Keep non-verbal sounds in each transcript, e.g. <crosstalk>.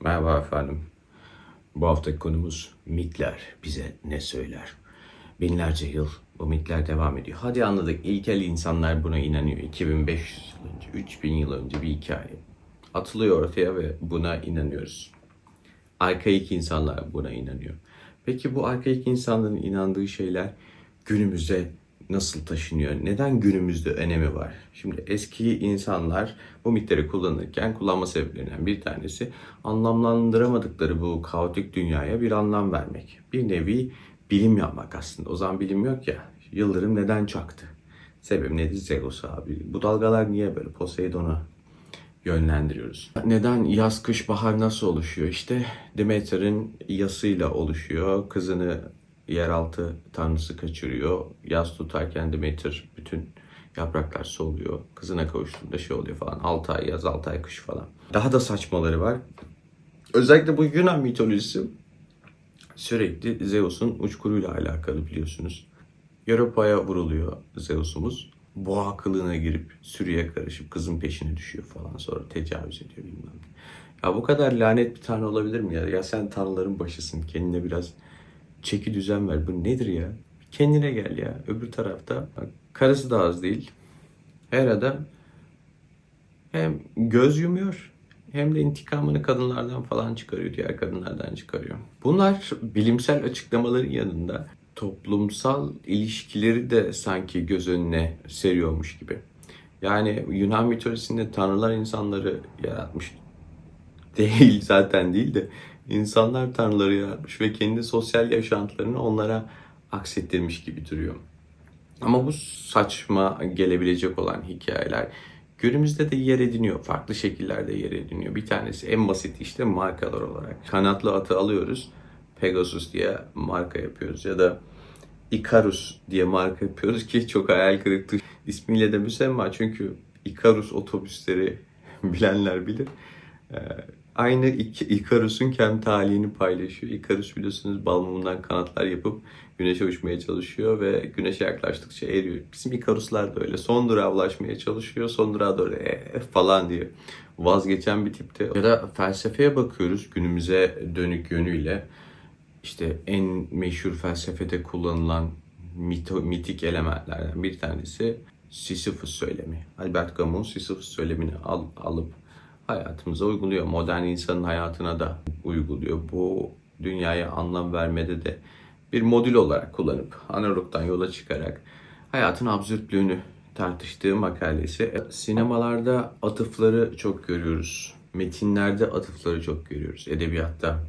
Merhaba efendim. Bu haftaki konumuz mitler bize ne söyler? Binlerce yıl bu mitler devam ediyor. Hadi anladık ilkel insanlar buna inanıyor. 2500 yıl önce, 3000 yıl önce bir hikaye. Atılıyor ortaya ve buna inanıyoruz. Arkaik insanlar buna inanıyor. Peki bu arkaik insanların inandığı şeyler günümüze nasıl taşınıyor? Neden günümüzde önemi var? Şimdi eski insanlar bu mitleri kullanırken kullanma sebeplerinden bir tanesi anlamlandıramadıkları bu kaotik dünyaya bir anlam vermek. Bir nevi bilim yapmak aslında. O zaman bilim yok ya. Yıldırım neden çaktı? Sebebi nedir? Zeus abi. Bu dalgalar niye böyle? Poseidon'u yönlendiriyoruz. Neden yaz, kış, bahar nasıl oluşuyor? İşte Demeter'in yasıyla oluşuyor. Kızını yeraltı tanrısı kaçırıyor. Yaz tutarken Demeter bütün yapraklar soluyor. Kızına kavuştuğunda şey oluyor falan. 6 ay yaz, 6 ay kış falan. Daha da saçmaları var. Özellikle bu Yunan mitolojisi sürekli Zeus'un uçkuruyla alakalı biliyorsunuz. Europa'ya vuruluyor Zeus'umuz. Boğa kılığına girip sürüye karışıp kızın peşine düşüyor falan sonra tecavüz ediyor bilmem ne. Ya bu kadar lanet bir tanrı olabilir mi ya? Ya sen tanrıların başısın kendine biraz çeki düzen ver. Bu nedir ya? Kendine gel ya. Öbür tarafta karısı da az değil. Her adam hem göz yumuyor hem de intikamını kadınlardan falan çıkarıyor, diğer kadınlardan çıkarıyor. Bunlar bilimsel açıklamaların yanında toplumsal ilişkileri de sanki göz önüne seriyormuş gibi. Yani Yunan mitolojisinde tanrılar insanları yaratmış <laughs> değil zaten değil de insanlar tanrıları yaratmış ve kendi sosyal yaşantılarını onlara aksettirmiş gibi duruyor. Ama bu saçma gelebilecek olan hikayeler günümüzde de yer ediniyor. Farklı şekillerde yer ediniyor. Bir tanesi en basit işte markalar olarak. Kanatlı atı alıyoruz. Pegasus diye marka yapıyoruz ya da Icarus diye marka yapıyoruz ki çok hayal kırıklığı ismiyle de müsemma çünkü Icarus otobüsleri <laughs> bilenler bilir. Ee, aynı Icarus'un kendi talihini paylaşıyor. Icarus biliyorsunuz bal mumundan kanatlar yapıp güneşe uçmaya çalışıyor ve güneşe yaklaştıkça eriyor. Bizim Icarus'lar da öyle. Son durağa ulaşmaya çalışıyor. Son durağa doğru "Eh" falan diye vazgeçen bir tipte. Ya da felsefeye bakıyoruz günümüze dönük yönüyle. İşte en meşhur felsefede kullanılan mito, mitik elementlerden bir tanesi Sisyphus söylemi. Albert Camus Sisyphus söylemini al, alıp hayatımıza uyguluyor. Modern insanın hayatına da uyguluyor. Bu dünyaya anlam vermede de bir modül olarak kullanıp analogdan yola çıkarak hayatın absürtlüğünü tartıştığı makalesi. Sinemalarda atıfları çok görüyoruz. Metinlerde atıfları çok görüyoruz. Edebiyatta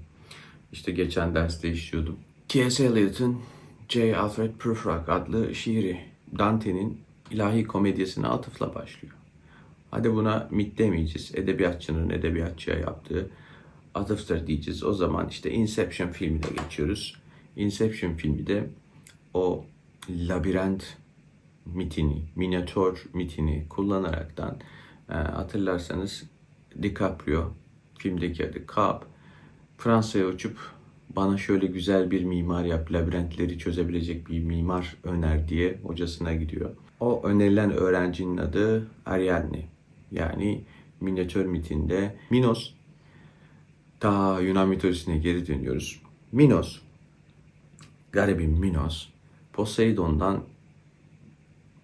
işte geçen derste işliyordum. T.S. Eliot'ın J. Alfred Prufrock adlı şiiri Dante'nin ilahi komedyasına atıfla başlıyor. Hadi buna mit demeyeceğiz. Edebiyatçının edebiyatçıya yaptığı atıftır diyeceğiz. O zaman işte Inception filmine geçiyoruz. Inception filmi de o labirent mitini, minotaur mitini kullanaraktan e, hatırlarsanız DiCaprio filmdeki adı Cobb Fransa'ya uçup bana şöyle güzel bir mimar yap, labirentleri çözebilecek bir mimar öner diye hocasına gidiyor. O önerilen öğrencinin adı Ariadne. Yani minyatür mitinde Minos. Daha Yunan mitolojisine geri dönüyoruz. Minos, garibim Minos, Poseidon'dan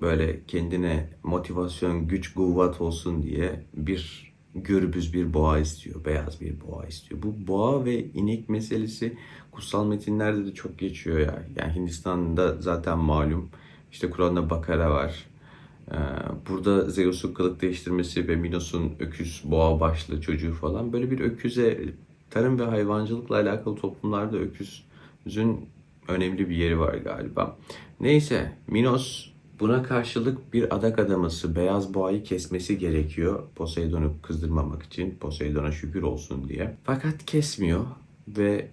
böyle kendine motivasyon, güç, kuvvet olsun diye bir gürbüz bir boğa istiyor, beyaz bir boğa istiyor. Bu boğa ve inek meselesi kutsal metinlerde de çok geçiyor ya. Yani Hindistan'da zaten malum. İşte Kur'an'da Bakara var. Ee, Burada Zeus'un kılık değiştirmesi ve Minos'un öküz, boğa başlı çocuğu falan. Böyle bir öküze tarım ve hayvancılıkla alakalı toplumlarda öküzün önemli bir yeri var galiba. Neyse Minos buna karşılık bir adak adaması beyaz boğayı kesmesi gerekiyor. Poseidon'u kızdırmamak için. Poseidon'a şükür olsun diye. Fakat kesmiyor ve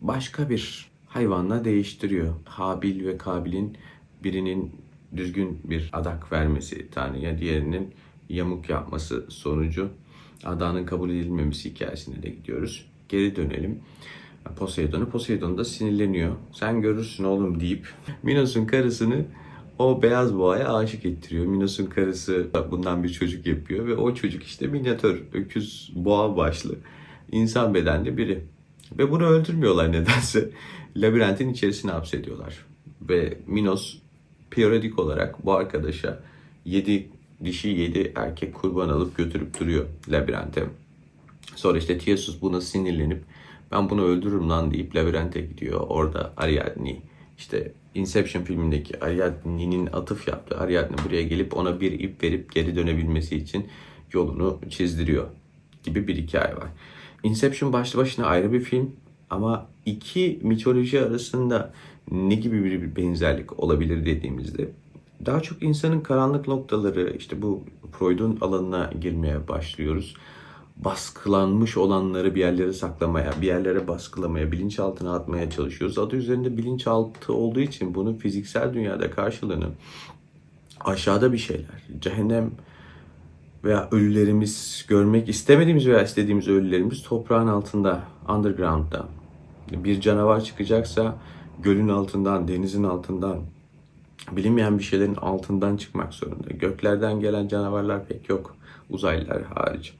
başka bir hayvanla değiştiriyor. Habil ve Kabil'in birinin düzgün bir adak vermesi Tanrı'ya, diğerinin yamuk yapması sonucu adanın kabul edilmemesi hikayesine de gidiyoruz. Geri dönelim. Poseidon'u. Poseidon da sinirleniyor. Sen görürsün oğlum deyip <laughs> Minos'un karısını o beyaz boğaya aşık ettiriyor. Minos'un karısı bundan bir çocuk yapıyor ve o çocuk işte minyatür, öküz, boğa başlı insan bedenli biri. Ve bunu öldürmüyorlar nedense. <laughs> Labirentin içerisine hapsediyorlar. Ve Minos periyodik olarak bu arkadaşa 7 dişi 7 erkek kurban alıp götürüp duruyor labirente. Sonra işte Tiesus buna sinirlenip ben bunu öldürürüm lan deyip labirente gidiyor. Orada Ariadne işte Inception filmindeki Ariadne'nin atıf yaptığı Ariadne buraya gelip ona bir ip verip geri dönebilmesi için yolunu çizdiriyor gibi bir hikaye var. Inception başlı başına ayrı bir film ama iki mitoloji arasında ne gibi bir benzerlik olabilir dediğimizde daha çok insanın karanlık noktaları işte bu Freud'un alanına girmeye başlıyoruz. Baskılanmış olanları bir yerlere saklamaya, bir yerlere baskılamaya, bilinçaltına atmaya çalışıyoruz. Adı üzerinde bilinçaltı olduğu için bunun fiziksel dünyada karşılığını aşağıda bir şeyler, cehennem veya ölülerimiz görmek istemediğimiz veya istediğimiz ölülerimiz toprağın altında, underground'da. Bir canavar çıkacaksa gölün altından, denizin altından, bilinmeyen bir şeylerin altından çıkmak zorunda. Göklerden gelen canavarlar pek yok. Uzaylılar hariç.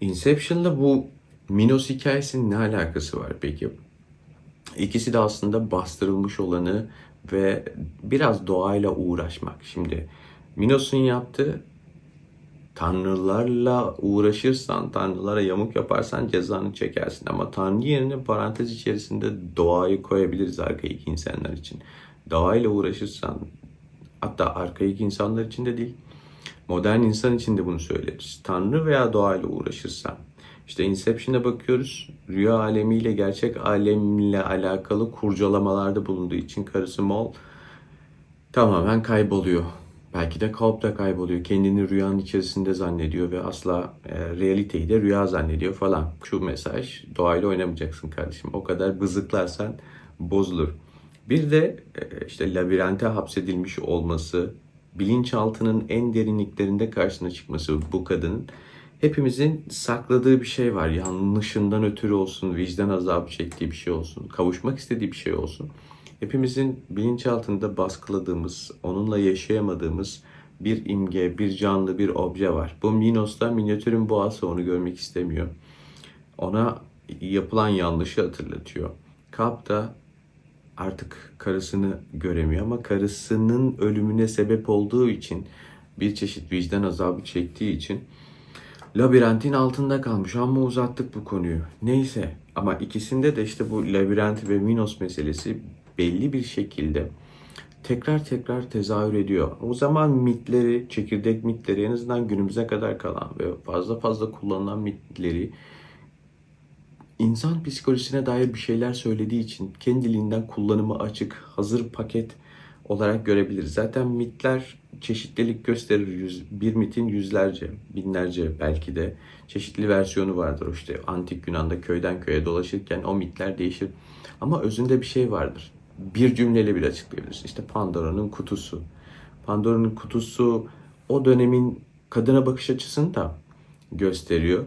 Inception'la bu Minos hikayesinin ne alakası var peki? İkisi de aslında bastırılmış olanı ve biraz doğayla uğraşmak. Şimdi Minos'un yaptığı tanrılarla uğraşırsan, tanrılara yamuk yaparsan cezanı çekersin. Ama tanrı yerine parantez içerisinde doğayı koyabiliriz arkaik insanlar için. Doğayla uğraşırsan, hatta arkaik insanlar için de değil, modern insan için de bunu söyleriz. Tanrı veya doğayla uğraşırsan, işte Inception'a bakıyoruz. Rüya alemiyle gerçek alemle alakalı kurcalamalarda bulunduğu için karısı Mol tamamen kayboluyor. Belki de kalp da kayboluyor. Kendini rüyanın içerisinde zannediyor ve asla e, realiteyi de rüya zannediyor falan. Şu mesaj doğayla oynamayacaksın kardeşim. O kadar bızıklarsan bozulur. Bir de e, işte labirente hapsedilmiş olması, bilinçaltının en derinliklerinde karşısına çıkması bu kadının hepimizin sakladığı bir şey var. Yanlışından ötürü olsun, vicdan azabı çektiği bir şey olsun, kavuşmak istediği bir şey olsun. Hepimizin bilinçaltında baskıladığımız, onunla yaşayamadığımız bir imge, bir canlı, bir obje var. Bu Minos'ta minyatürün boğası onu görmek istemiyor. Ona yapılan yanlışı hatırlatıyor. Kap da artık karısını göremiyor ama karısının ölümüne sebep olduğu için bir çeşit vicdan azabı çektiği için labirentin altında kalmış ama uzattık bu konuyu. Neyse ama ikisinde de işte bu labirent ve Minos meselesi belli bir şekilde tekrar tekrar tezahür ediyor. O zaman mitleri, çekirdek mitleri en azından günümüze kadar kalan ve fazla fazla kullanılan mitleri insan psikolojisine dair bir şeyler söylediği için kendiliğinden kullanımı açık, hazır paket olarak görebiliriz. Zaten mitler çeşitlilik gösterir. Yüz, bir mitin yüzlerce, binlerce belki de çeşitli versiyonu vardır. İşte antik Yunan'da köyden köye dolaşırken o mitler değişir. Ama özünde bir şey vardır. Bir cümleyle bile açıklayabilirsin. İşte Pandora'nın kutusu. Pandora'nın kutusu o dönemin kadına bakış açısını da gösteriyor.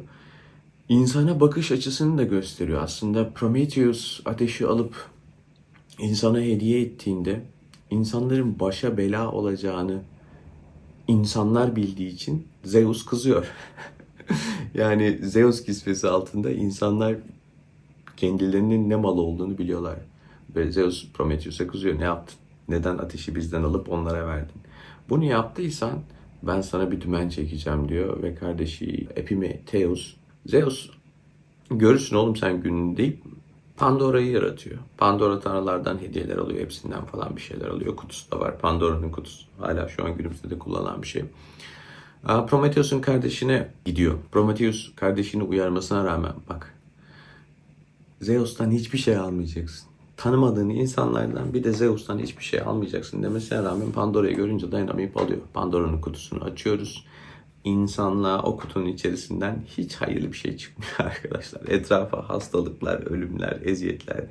İnsana bakış açısını da gösteriyor. Aslında Prometheus ateşi alıp insana hediye ettiğinde insanların başa bela olacağını insanlar bildiği için Zeus kızıyor. <laughs> yani Zeus kisvesi altında insanlar kendilerinin ne mal olduğunu biliyorlar. Ve Zeus Prometheus'a kızıyor. Ne yaptın? Neden ateşi bizden alıp onlara verdin? Bunu yaptıysan ben sana bir dümen çekeceğim diyor ve kardeşi Epimetheus Zeus görürsün oğlum sen gününü deyip Pandora'yı yaratıyor. Pandora tanrılardan hediyeler alıyor. Hepsinden falan bir şeyler alıyor. Kutusu da var. Pandora'nın kutusu. Hala şu an günümüzde de kullanılan bir şey. Prometheus'un kardeşine gidiyor. Prometheus kardeşini uyarmasına rağmen bak Zeus'tan hiçbir şey almayacaksın. Tanımadığın insanlardan bir de Zeus'tan hiçbir şey almayacaksın demesine rağmen Pandora'yı görünce dayanamayıp alıyor. Pandora'nın kutusunu açıyoruz insanlığa o kutunun içerisinden hiç hayırlı bir şey çıkmıyor <laughs> arkadaşlar. Etrafa hastalıklar, ölümler, eziyetler,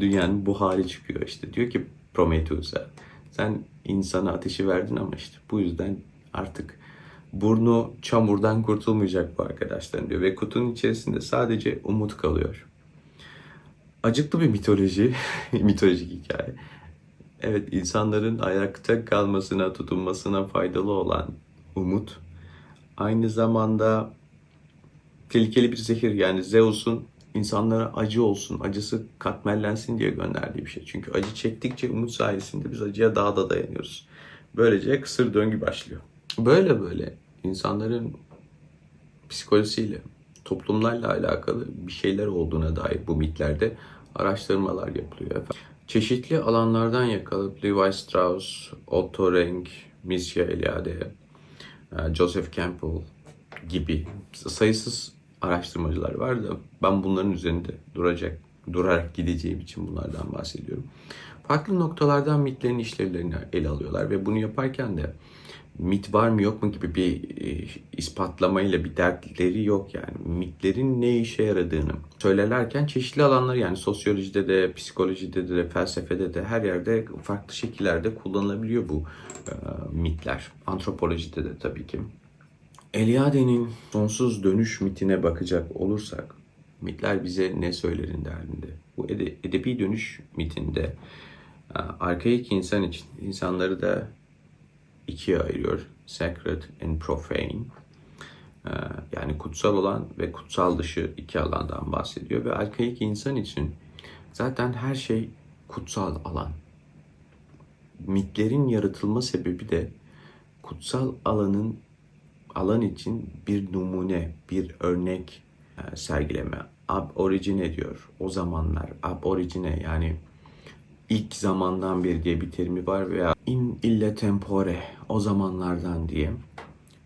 dünyanın bu hali çıkıyor işte. Diyor ki Prometheus'a sen insana ateşi verdin ama işte bu yüzden artık burnu çamurdan kurtulmayacak bu arkadaşlar diyor. Ve kutunun içerisinde sadece umut kalıyor. Acıklı bir mitoloji, <laughs> mitolojik hikaye. Evet, insanların ayakta kalmasına, tutunmasına faydalı olan umut aynı zamanda tehlikeli bir zehir. Yani Zeus'un insanlara acı olsun, acısı katmerlensin diye gönderdiği bir şey. Çünkü acı çektikçe umut sayesinde biz acıya daha da dayanıyoruz. Böylece kısır döngü başlıyor. Böyle böyle insanların psikolojisiyle, toplumlarla alakalı bir şeyler olduğuna dair bu mitlerde araştırmalar yapılıyor. Efendim. Çeşitli alanlardan yakalayıp Levi Strauss, Otto Rank, Mircea Eliade, e, Joseph Campbell gibi sayısız araştırmacılar var da ben bunların üzerinde duracak, durarak gideceğim için bunlardan bahsediyorum. Farklı noktalardan mitlerin işlevlerini ele alıyorlar ve bunu yaparken de mit var mı yok mu gibi bir e, ispatlamayla bir dertleri yok yani. Mitlerin ne işe yaradığını söylerlerken çeşitli alanlar yani sosyolojide de, psikolojide de, felsefede de her yerde farklı şekillerde kullanılabiliyor bu e, mitler. Antropolojide de tabii ki. Eliade'nin sonsuz dönüş mitine bakacak olursak mitler bize ne söylerin derdinde. Bu ede- edebi dönüş mitinde e, arkaik insan için insanları da ikiye ayırıyor. Sacred and profane. Ee, Yani kutsal olan ve kutsal dışı iki alandan bahsediyor. Ve arkaik insan için zaten her şey kutsal alan. Mitlerin yaratılma sebebi de kutsal alanın alan için bir numune, bir örnek e, sergileme. Ab origine diyor o zamanlar. Ab origine yani ilk zamandan beri diye bir terimi var veya in ille tempore o zamanlardan diye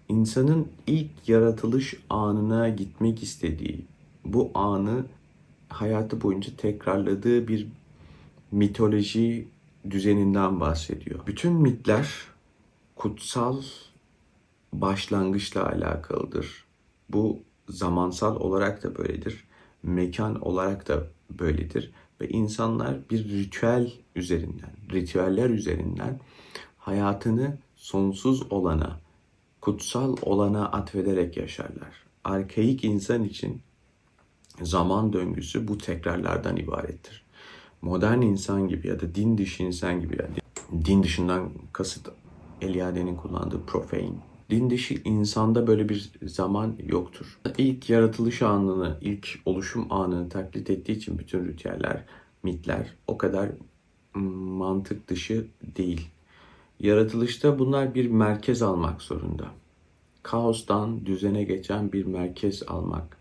insanın ilk yaratılış anına gitmek istediği bu anı hayatı boyunca tekrarladığı bir mitoloji düzeninden bahsediyor. Bütün mitler kutsal başlangıçla alakalıdır. Bu zamansal olarak da böyledir. Mekan olarak da böyledir. Ve insanlar bir ritüel üzerinden, ritüeller üzerinden hayatını sonsuz olana, kutsal olana atfederek yaşarlar. Arkaik insan için zaman döngüsü bu tekrarlardan ibarettir. Modern insan gibi ya da din dışı insan gibi yani din dışından kasıt Eliade'nin kullandığı profane. Din dışı insanda böyle bir zaman yoktur. İlk yaratılış anını, ilk oluşum anını taklit ettiği için bütün ritüeller, mitler o kadar mantık dışı değil. Yaratılışta bunlar bir merkez almak zorunda. Kaostan düzene geçen bir merkez almak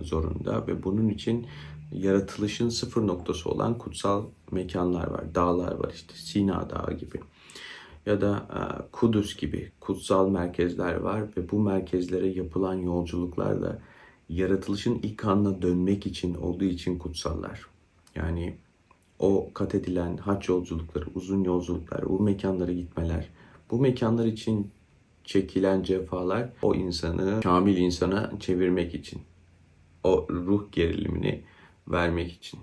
zorunda ve bunun için yaratılışın sıfır noktası olan kutsal mekanlar var. Dağlar var işte Sina Dağı gibi ya da e, Kudüs gibi kutsal merkezler var ve bu merkezlere yapılan yolculuklar da yaratılışın ilk anına dönmek için olduğu için kutsallar. Yani o kat edilen haç yolculukları, uzun yolculuklar, bu mekanlara gitmeler, bu mekanlar için çekilen cefalar o insanı kamil insana çevirmek için, o ruh gerilimini vermek için.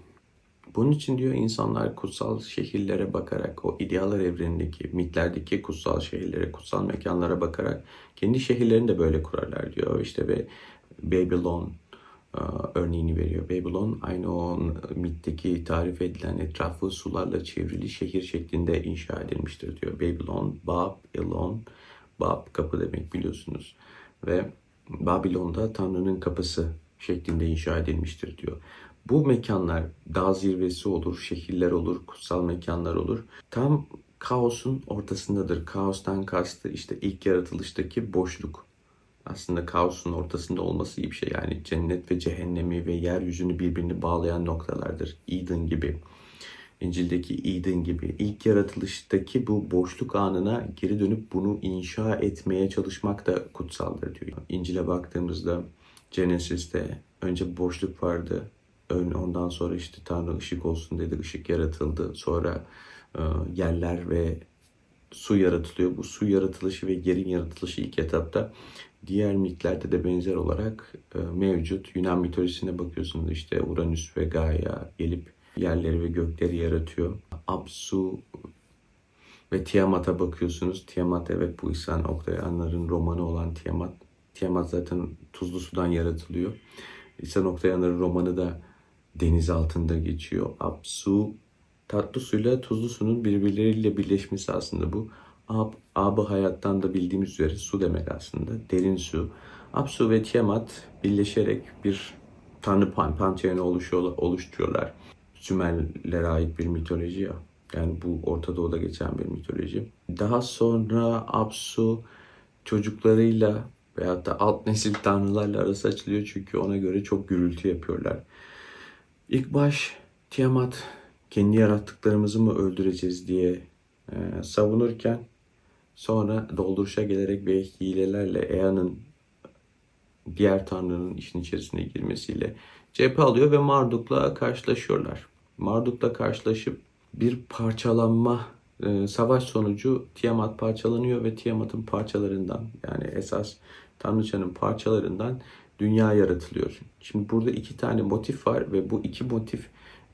Bunun için diyor insanlar kutsal şehirlere bakarak, o idealar evrenindeki, mitlerdeki kutsal şehirlere, kutsal mekanlara bakarak kendi şehirlerini de böyle kurarlar diyor. İşte ve Babylon e, örneğini veriyor. Babylon aynı o mitteki tarif edilen etrafı sularla çevrili şehir şeklinde inşa edilmiştir diyor. Babylon, Bab, Elon, Bab kapı demek biliyorsunuz. Ve Babilon'da Tanrı'nın kapısı şeklinde inşa edilmiştir diyor. Bu mekanlar dağ zirvesi olur, şehirler olur, kutsal mekanlar olur. Tam kaosun ortasındadır. Kaostan kastı işte ilk yaratılıştaki boşluk. Aslında kaosun ortasında olması iyi bir şey. Yani cennet ve cehennemi ve yeryüzünü birbirini bağlayan noktalardır. Eden gibi. İncil'deki Eden gibi. ilk yaratılıştaki bu boşluk anına geri dönüp bunu inşa etmeye çalışmak da kutsaldır diyor. İncil'e baktığımızda Genesis'te önce boşluk vardı. Ön- Ondan sonra işte Tanrı ışık olsun dedi. ışık yaratıldı. Sonra e, yerler ve su yaratılıyor. Bu su yaratılışı ve yerin yaratılışı ilk etapta diğer mitlerde de benzer olarak e, mevcut. Yunan mitolojisine bakıyorsunuz işte Uranüs ve Gaia gelip yerleri ve gökleri yaratıyor. Apsu ve Tiamat'a bakıyorsunuz. Tiamat evet bu İhsan Oktayanlar'ın romanı olan Tiamat. Tiamat zaten tuzlu sudan yaratılıyor. İhsan Oktayanlar'ın romanı da deniz altında geçiyor. Apsu Tatlı suyla tuzlu sunun birbirleriyle birleşmesi aslında bu. Ab, abı hayattan da bildiğimiz üzere su demek aslında. Derin su. Apsu ve Tiamat birleşerek bir tanrı pan panteonu oluşturuyorlar. Sümerlere ait bir mitoloji ya. Yani bu Orta Doğu'da geçen bir mitoloji. Daha sonra Apsu çocuklarıyla veyahut da alt nesil tanrılarla arası açılıyor çünkü ona göre çok gürültü yapıyorlar. İlk baş Tiamat kendi yarattıklarımızı mı öldüreceğiz diye e, savunurken sonra dolduruşa gelerek ve hilelerle Ea'nın diğer tanrının işin içerisine girmesiyle cephe alıyor ve Marduk'la karşılaşıyorlar. Marduk'la karşılaşıp bir parçalanma e, savaş sonucu Tiamat parçalanıyor ve Tiamat'ın parçalarından yani esas Tanrıçanın parçalarından dünya yaratılıyor. Şimdi burada iki tane motif var ve bu iki motif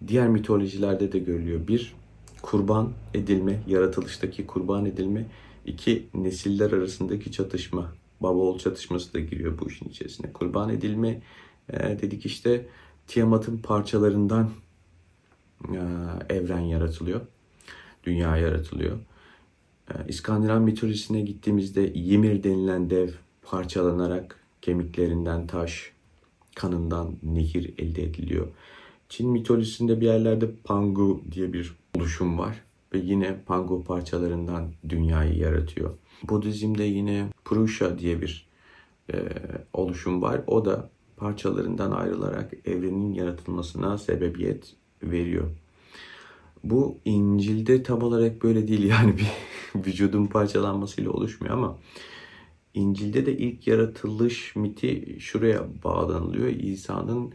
diğer mitolojilerde de görülüyor. Bir kurban edilme, yaratılıştaki kurban edilme. iki nesiller arasındaki çatışma, baba oğul çatışması da giriyor bu işin içerisine. Kurban edilme e, dedik işte Tiamat'ın parçalarından e, evren yaratılıyor. Dünya yaratılıyor. E, İskandinav mitolojisine gittiğimizde Ymir denilen dev parçalanarak kemiklerinden taş, kanından nehir elde ediliyor. Çin mitolojisinde bir yerlerde Pangu diye bir oluşum var ve yine Pangu parçalarından dünyayı yaratıyor. Budizm'de yine Purusha diye bir e, oluşum var. O da parçalarından ayrılarak evrenin yaratılmasına sebebiyet veriyor. Bu İncil'de tam olarak böyle değil yani <laughs> bir vücudun parçalanmasıyla oluşmuyor ama İncil'de de ilk yaratılış miti şuraya bağlanılıyor. İsa'nın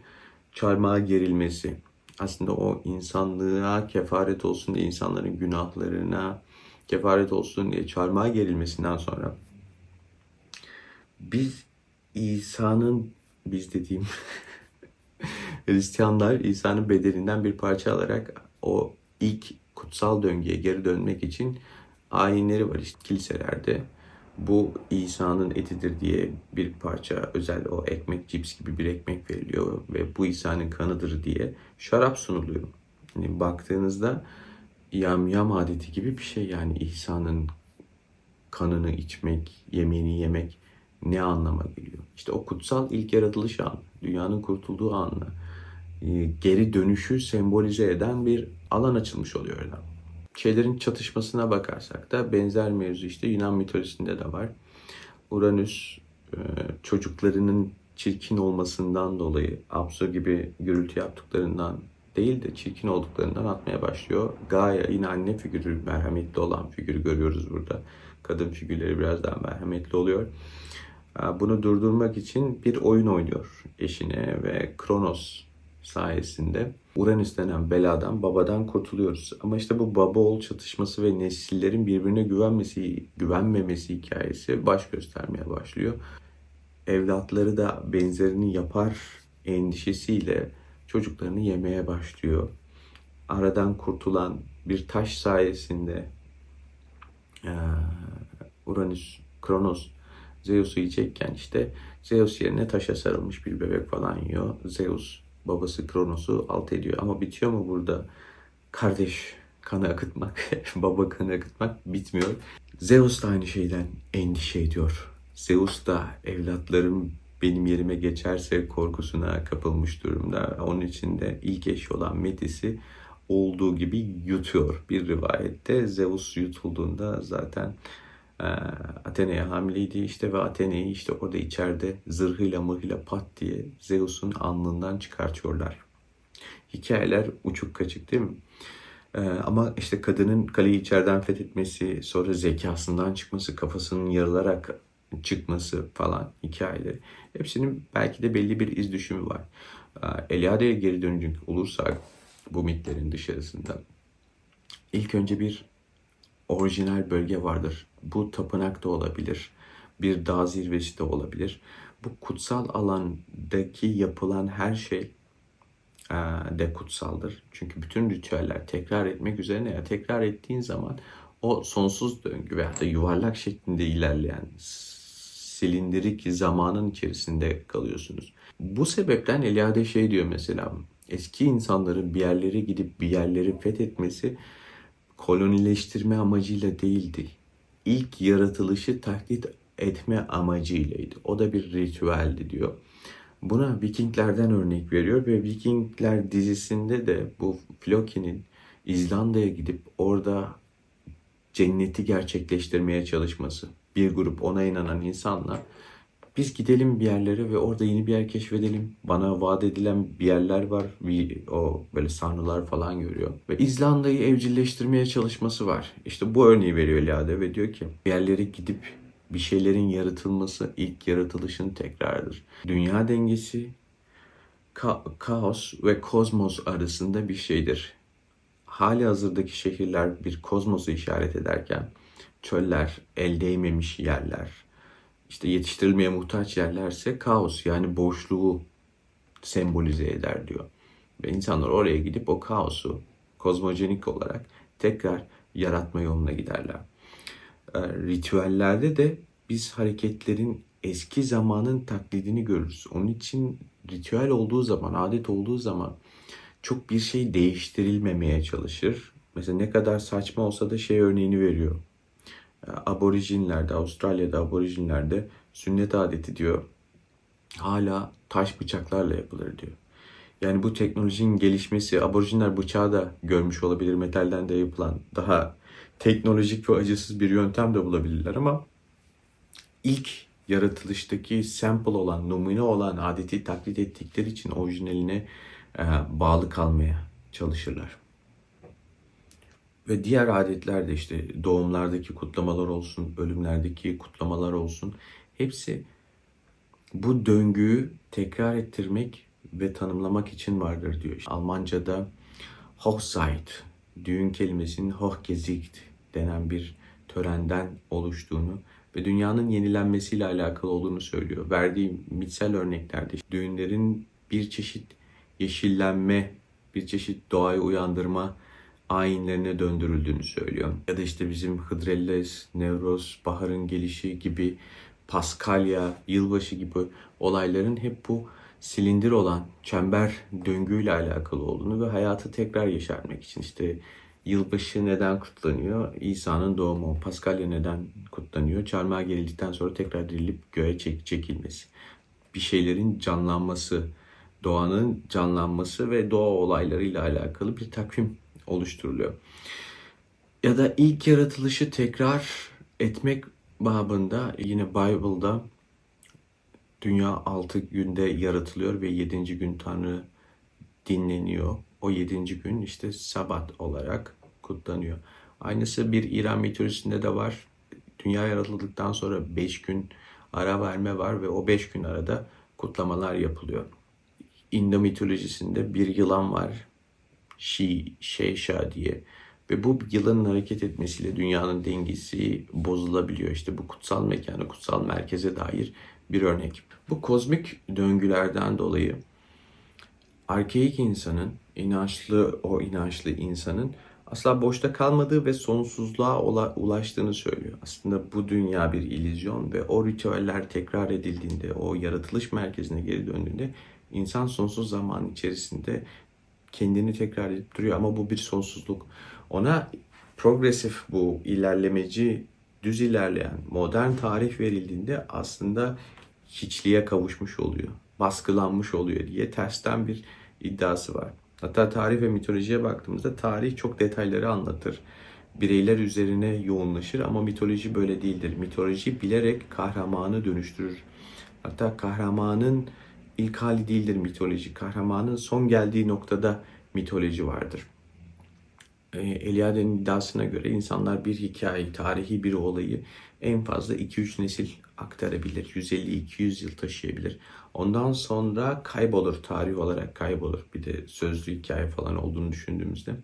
çarmıha gerilmesi. Aslında o insanlığa kefaret olsun diye insanların günahlarına kefaret olsun diye çarmıha gerilmesinden sonra biz İsa'nın biz dediğim <laughs> Hristiyanlar İsa'nın bedelinden bir parça alarak o ilk kutsal döngüye geri dönmek için ayinleri var işte kiliselerde. Bu İsa'nın etidir diye bir parça özel o ekmek cips gibi bir ekmek veriliyor ve bu İsa'nın kanıdır diye şarap sunuluyor. Yani baktığınızda yam yam adeti gibi bir şey yani İsa'nın kanını içmek, yemeğini yemek ne anlama geliyor? İşte o kutsal ilk yaratılış anı, dünyanın kurtulduğu anı, geri dönüşü sembolize eden bir alan açılmış oluyor oradan. Şeylerin çatışmasına bakarsak da benzer mevzu işte Yunan mitolojisinde de var. Uranüs e, çocuklarının çirkin olmasından dolayı Apsu gibi gürültü yaptıklarından değil de çirkin olduklarından atmaya başlıyor. Gaia yine anne figürü, merhametli olan figürü görüyoruz burada. Kadın figürleri biraz daha merhametli oluyor. Bunu durdurmak için bir oyun oynuyor eşine ve Kronos sayesinde Uranüs denen beladan, babadan kurtuluyoruz. Ama işte bu baba oğul çatışması ve nesillerin birbirine güvenmesi, güvenmemesi hikayesi baş göstermeye başlıyor. Evlatları da benzerini yapar endişesiyle çocuklarını yemeye başlıyor. Aradan kurtulan bir taş sayesinde Uranüs, Kronos Zeus'u yiyecekken işte Zeus yerine taşa sarılmış bir bebek falan yiyor. Zeus babası Kronos'u alt ediyor. Ama bitiyor mu burada? Kardeş kanı akıtmak, <laughs> baba kanı akıtmak bitmiyor. Zeus da aynı şeyden endişe ediyor. Zeus da evlatlarım benim yerime geçerse korkusuna kapılmış durumda. Onun için de ilk eşi olan Metis'i olduğu gibi yutuyor. Bir rivayette Zeus yutulduğunda zaten Athena'ya hamileydi işte ve Athena'yı işte orada içeride zırhıyla mıhıyla pat diye Zeus'un alnından çıkartıyorlar. Hikayeler uçuk kaçık değil mi? Ee, ama işte kadının kaleyi içeriden fethetmesi, sonra zekasından çıkması, kafasının yarılarak çıkması falan hikayeleri. Hepsinin belki de belli bir iz düşümü var. Ee, Eliade'ye geri dönecek olursak bu mitlerin dışarısında ilk önce bir orijinal bölge vardır. Bu tapınak da olabilir. Bir dağ zirvesi de olabilir. Bu kutsal alandaki yapılan her şey e, de kutsaldır. Çünkü bütün ritüeller tekrar etmek üzerine ya tekrar ettiğin zaman o sonsuz döngü veya da yuvarlak şeklinde ilerleyen silindirik zamanın içerisinde kalıyorsunuz. Bu sebepten Eliade şey diyor mesela eski insanların bir yerlere gidip bir yerleri fethetmesi kolonileştirme amacıyla değildi. İlk yaratılışı taklit etme amacıylaydı. O da bir ritüeldi diyor. Buna Vikinglerden örnek veriyor ve Vikingler dizisinde de bu Floki'nin İzlanda'ya gidip orada cenneti gerçekleştirmeye çalışması. Bir grup ona inanan insanla biz gidelim bir yerlere ve orada yeni bir yer keşfedelim. Bana vaat edilen bir yerler var. Bir, o böyle sanrılar falan görüyor. Ve İzlanda'yı evcilleştirmeye çalışması var. İşte bu örneği veriyor Lade ve diyor ki bir yerlere gidip bir şeylerin yaratılması ilk yaratılışın tekrarıdır. Dünya dengesi ka- kaos ve kozmos arasında bir şeydir. Hali hazırdaki şehirler bir kozmosu işaret ederken çöller, el değmemiş yerler, işte yetiştirilmeye muhtaç yerlerse kaos yani boşluğu sembolize eder diyor. Ve insanlar oraya gidip o kaosu kozmojenik olarak tekrar yaratma yoluna giderler. E, ritüellerde de biz hareketlerin eski zamanın taklidini görürüz. Onun için ritüel olduğu zaman, adet olduğu zaman çok bir şey değiştirilmemeye çalışır. Mesela ne kadar saçma olsa da şey örneğini veriyor. E, Aborijinlerde, Avustralya'da aborijinlerde sünnet adeti diyor. Hala taş bıçaklarla yapılır diyor. Yani bu teknolojinin gelişmesi, aborijinler bıçağı da görmüş olabilir, metalden de yapılan daha teknolojik ve acısız bir yöntem de bulabilirler ama ilk yaratılıştaki sample olan, numune olan adeti taklit ettikleri için orijinaline e, bağlı kalmaya çalışırlar. Ve diğer adetler de işte doğumlardaki kutlamalar olsun, ölümlerdeki kutlamalar olsun. Hepsi bu döngüyü tekrar ettirmek ve tanımlamak için vardır diyor. İşte Almanca'da Hochzeit, düğün kelimesinin Hochgesicht denen bir törenden oluştuğunu ve dünyanın yenilenmesiyle alakalı olduğunu söylüyor. Verdiği mitsel örneklerde düğünlerin bir çeşit yeşillenme, bir çeşit doğayı uyandırma ayinlerine döndürüldüğünü söylüyor. Ya da işte bizim Hıdrellez, Nevroz, baharın gelişi gibi Paskalya, yılbaşı gibi olayların hep bu silindir olan çember döngüyle alakalı olduğunu ve hayatı tekrar yaşarmak için işte yılbaşı neden kutlanıyor? İsa'nın doğumu. Paskalya neden kutlanıyor? Çarmıha gerildikten sonra tekrar dirilip göğe çek çekilmesi. Bir şeylerin canlanması, doğanın canlanması ve doğa olaylarıyla alakalı bir takvim oluşturuluyor. Ya da ilk yaratılışı tekrar etmek babında yine Bible'da dünya 6 günde yaratılıyor ve 7. gün Tanrı dinleniyor. O 7. gün işte Sabat olarak kutlanıyor. Aynısı bir İran mitolojisinde de var. Dünya yaratıldıktan sonra 5 gün ara verme var ve o 5 gün arada kutlamalar yapılıyor. İndo mitolojisinde bir yılan var. Şi, Şeyşa diye. Ve bu yılanın hareket etmesiyle dünyanın dengesi bozulabiliyor. İşte bu kutsal mekanı, kutsal merkeze dair bir örnek. Bu kozmik döngülerden dolayı arkeik insanın, inançlı o inançlı insanın asla boşta kalmadığı ve sonsuzluğa ulaştığını söylüyor. Aslında bu dünya bir illüzyon ve o ritüeller tekrar edildiğinde, o yaratılış merkezine geri döndüğünde insan sonsuz zaman içerisinde kendini tekrar edip duruyor ama bu bir sonsuzluk. Ona progresif bu ilerlemeci, düz ilerleyen modern tarih verildiğinde aslında hiçliğe kavuşmuş oluyor. Baskılanmış oluyor diye tersten bir iddiası var. Hatta tarih ve mitolojiye baktığımızda tarih çok detayları anlatır. Bireyler üzerine yoğunlaşır ama mitoloji böyle değildir. Mitoloji bilerek kahramanı dönüştürür. Hatta kahramanın ilk hali değildir mitoloji. Kahramanın son geldiği noktada mitoloji vardır. E, Eliade'nin iddiasına göre insanlar bir hikaye, tarihi bir olayı en fazla 2-3 nesil aktarabilir. 150-200 yıl taşıyabilir. Ondan sonra kaybolur, tarih olarak kaybolur. Bir de sözlü hikaye falan olduğunu düşündüğümüzde.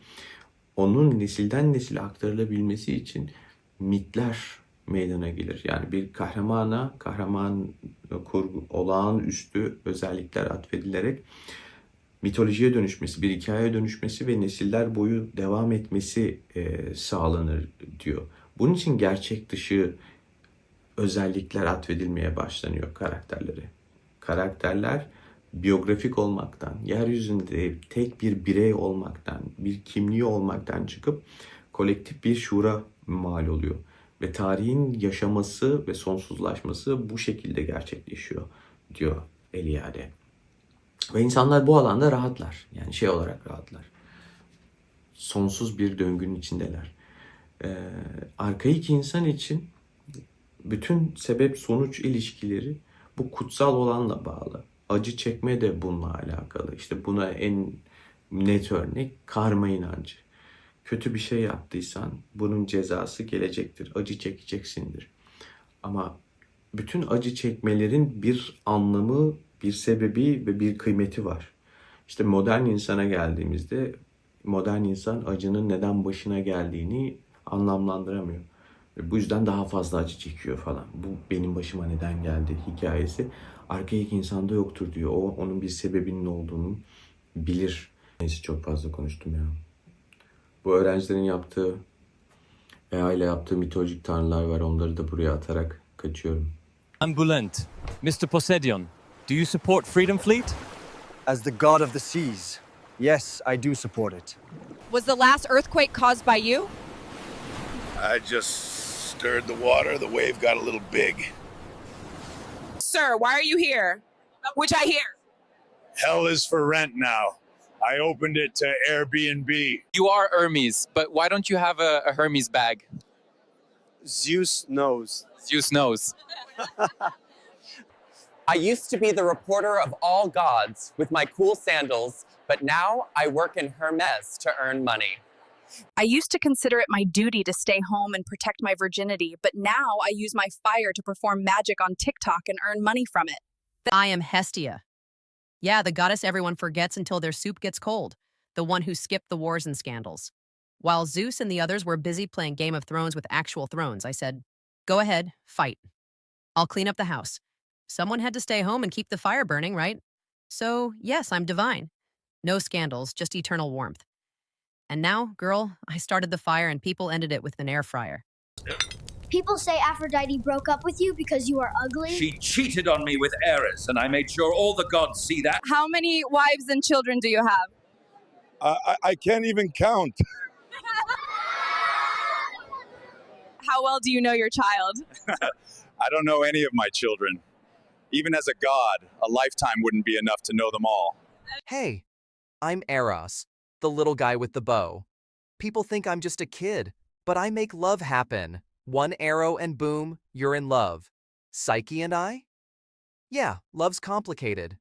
Onun nesilden nesile aktarılabilmesi için mitler meydana gelir. Yani bir kahramana, kahraman kurgu, olağanüstü özellikler atfedilerek mitolojiye dönüşmesi, bir hikayeye dönüşmesi ve nesiller boyu devam etmesi e, sağlanır diyor. Bunun için gerçek dışı özellikler atfedilmeye başlanıyor karakterlere. Karakterler biyografik olmaktan, yeryüzünde tek bir birey olmaktan, bir kimliği olmaktan çıkıp kolektif bir şuura mal oluyor. Ve tarihin yaşaması ve sonsuzlaşması bu şekilde gerçekleşiyor diyor Eliade. Ve insanlar bu alanda rahatlar. Yani şey olarak rahatlar. Sonsuz bir döngünün içindeler. Ee, arkaik insan için bütün sebep sonuç ilişkileri bu kutsal olanla bağlı. Acı çekme de bununla alakalı. İşte buna en net örnek karma inancı. Kötü bir şey yaptıysan bunun cezası gelecektir. Acı çekeceksindir. Ama bütün acı çekmelerin bir anlamı, bir sebebi ve bir kıymeti var. İşte modern insana geldiğimizde modern insan acının neden başına geldiğini anlamlandıramıyor. Bu yüzden daha fazla acı çekiyor falan. Bu benim başıma neden geldi hikayesi. Arkaik insanda yoktur diyor. O onun bir sebebinin olduğunu bilir. Neyse çok fazla konuştum ya. Bu öğrencilerin yaptığı AI ile yaptığı mitolojik tanrılar var. Onları da buraya atarak kaçıyorum. Ambulant. Mr. Poseidon, do you support Freedom Fleet? As the god of the seas, yes, I do support it. Was the last earthquake caused by you? I just stirred the water. The wave got a little big. Sir, why are you here? Which I hear. Hell is for rent now. I opened it to Airbnb. You are Hermes, but why don't you have a, a Hermes bag? Zeus knows. Zeus knows. <laughs> I used to be the reporter of all gods with my cool sandals, but now I work in Hermes to earn money. I used to consider it my duty to stay home and protect my virginity, but now I use my fire to perform magic on TikTok and earn money from it. I am Hestia. Yeah, the goddess everyone forgets until their soup gets cold, the one who skipped the wars and scandals. While Zeus and the others were busy playing Game of Thrones with actual thrones, I said, Go ahead, fight. I'll clean up the house. Someone had to stay home and keep the fire burning, right? So, yes, I'm divine. No scandals, just eternal warmth. And now, girl, I started the fire and people ended it with an air fryer. People say Aphrodite broke up with you because you are ugly. She cheated on me with Eris, and I made sure all the gods see that. How many wives and children do you have? I, I, I can't even count. <laughs> How well do you know your child? <laughs> I don't know any of my children. Even as a god, a lifetime wouldn't be enough to know them all. Hey, I'm Eros, the little guy with the bow. People think I'm just a kid, but I make love happen. One arrow and boom, you're in love. Psyche and I? Yeah, love's complicated.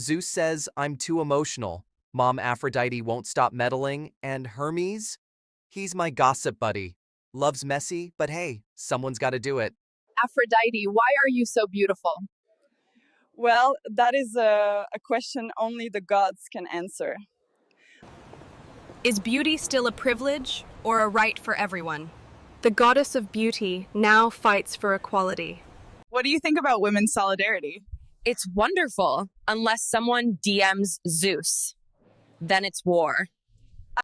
Zeus says I'm too emotional. Mom Aphrodite won't stop meddling, and Hermes? He's my gossip buddy. Love's messy, but hey, someone's gotta do it. Aphrodite, why are you so beautiful? Well, that is a, a question only the gods can answer. Is beauty still a privilege or a right for everyone? The goddess of beauty now fights for equality. What do you think about women's solidarity? It's wonderful, unless someone DMs Zeus. Then it's war.